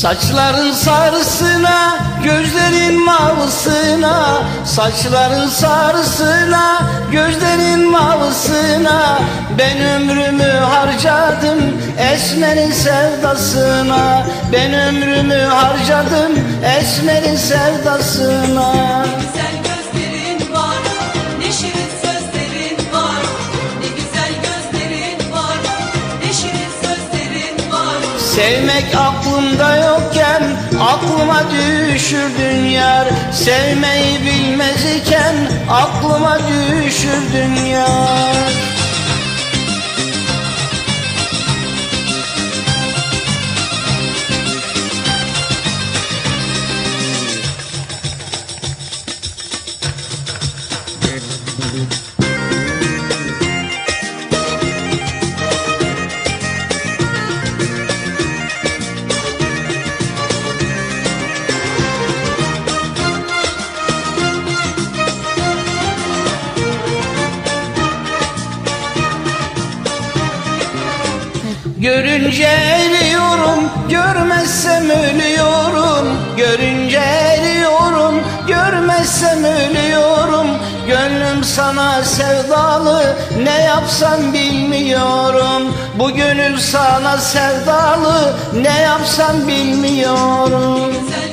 Saçların sarısına, gözlerin mavisına Saçların sarısına, gözlerin mavisına Ben ömrümü harcadım esmerin sevdasına. Ben ömrümü harcadım esmerin sevdasına. Güzel Sevmek aklımda yokken aklıma düşürdün yar. Sevmeyi bilmez iken aklıma düşürdün yar Görünce eriyorum, görmezsem ölüyorum. Görünce eriyorum, görmezsem ölüyorum. Gönlüm sana sevdalı, ne yapsam bilmiyorum. Bu gönül sana sevdalı, ne yapsam bilmiyorum. Güzel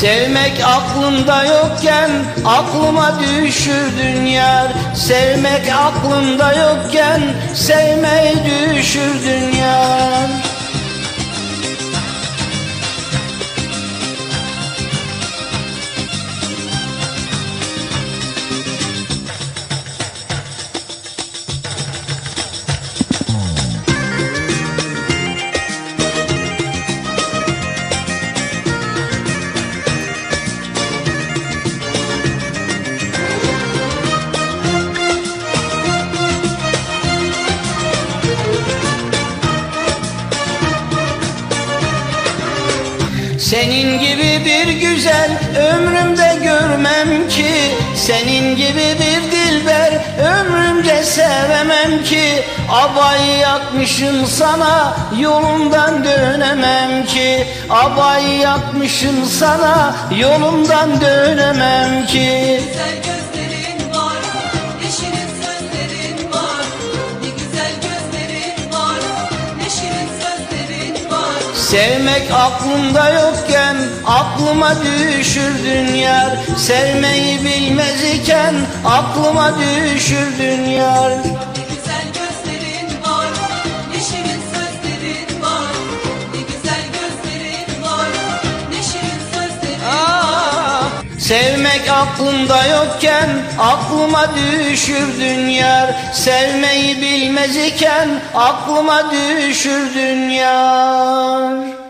Sevmek aklımda yokken aklıma düşürdün yar Sevmek aklımda yokken sevmeyi düşürdün yar Senin gibi bir güzel ömrümde görmem ki Senin gibi bir dilber ömrümce sevemem ki Abayı yakmışım sana yolundan dönemem ki Abayı yakmışım sana yolundan dönemem ki. Güzel Sevmek aklımda yokken aklıma düşürdün yar. Sevmeyi bilmez iken aklıma düşürdün yar Sevmek aklımda yokken aklıma düşürdün yar Sevmeyi bilmez iken aklıma düşürdün yar